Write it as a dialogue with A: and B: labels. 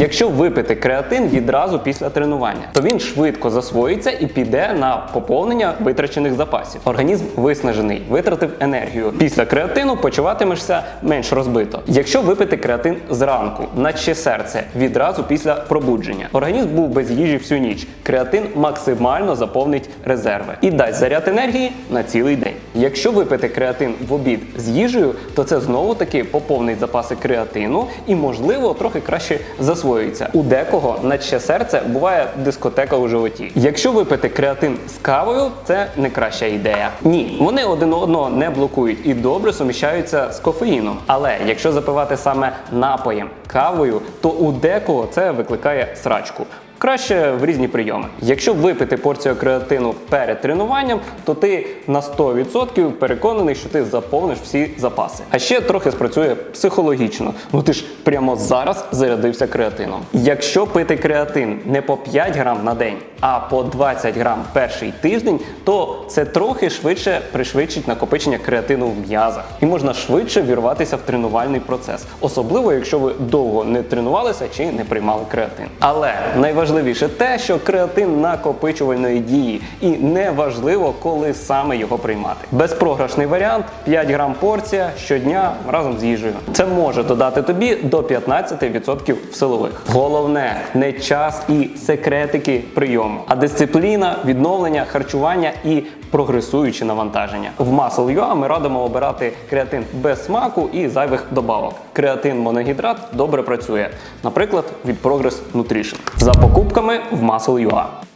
A: Якщо випити креатин відразу після тренування, то він швидко засвоїться і піде на поповнення витрачених запасів. Організм виснажений, витратив енергію. Після креатину почуватимешся менш розбито. Якщо випити креатин зранку, наче серце, відразу після пробудження, організм був без їжі всю ніч. Креатин максимально заповнить резерви і дасть заряд енергії на цілий день. Якщо випити креатин в обід з їжею, то це знову таки поповнить запаси креатину і, можливо, трохи краще засвоюється. У декого, наче серце, буває дискотека у животі. Якщо випити креатин з кавою, це не краща ідея. Ні, вони один одного не блокують і добре суміщаються з кофеїном. Але якщо запивати саме напоєм кавою, то у декого це викликає срачку. Краще в різні прийоми. Якщо випити порцію креатину перед тренуванням, то ти на 100% переконаний, що ти заповниш всі запаси. А ще трохи спрацює психологічно. Ну ти ж прямо зараз зарядився креатином. Якщо пити креатин не по 5 грам на день, а по 20 грам перший тиждень, то це трохи швидше пришвидшить накопичення креатину в м'язах і можна швидше вірватися в тренувальний процес, особливо якщо ви довго не тренувалися чи не приймали креатин. Але найважливіше те, що креатин накопичувальної дії, і не важливо, коли саме його приймати. Безпрограшний варіант 5 грам порція щодня разом з їжею. Це може додати тобі до 15% в силових. Головне не час і секретики прийому, а дисципліна, відновлення, харчування і прогресуючі навантаження. В Muscle.ua ми радимо обирати креатин без смаку і зайвих добавок. Креатин моногідрат добре працює, наприклад, від Progress Nutrition. За покупками в Muscle.ua.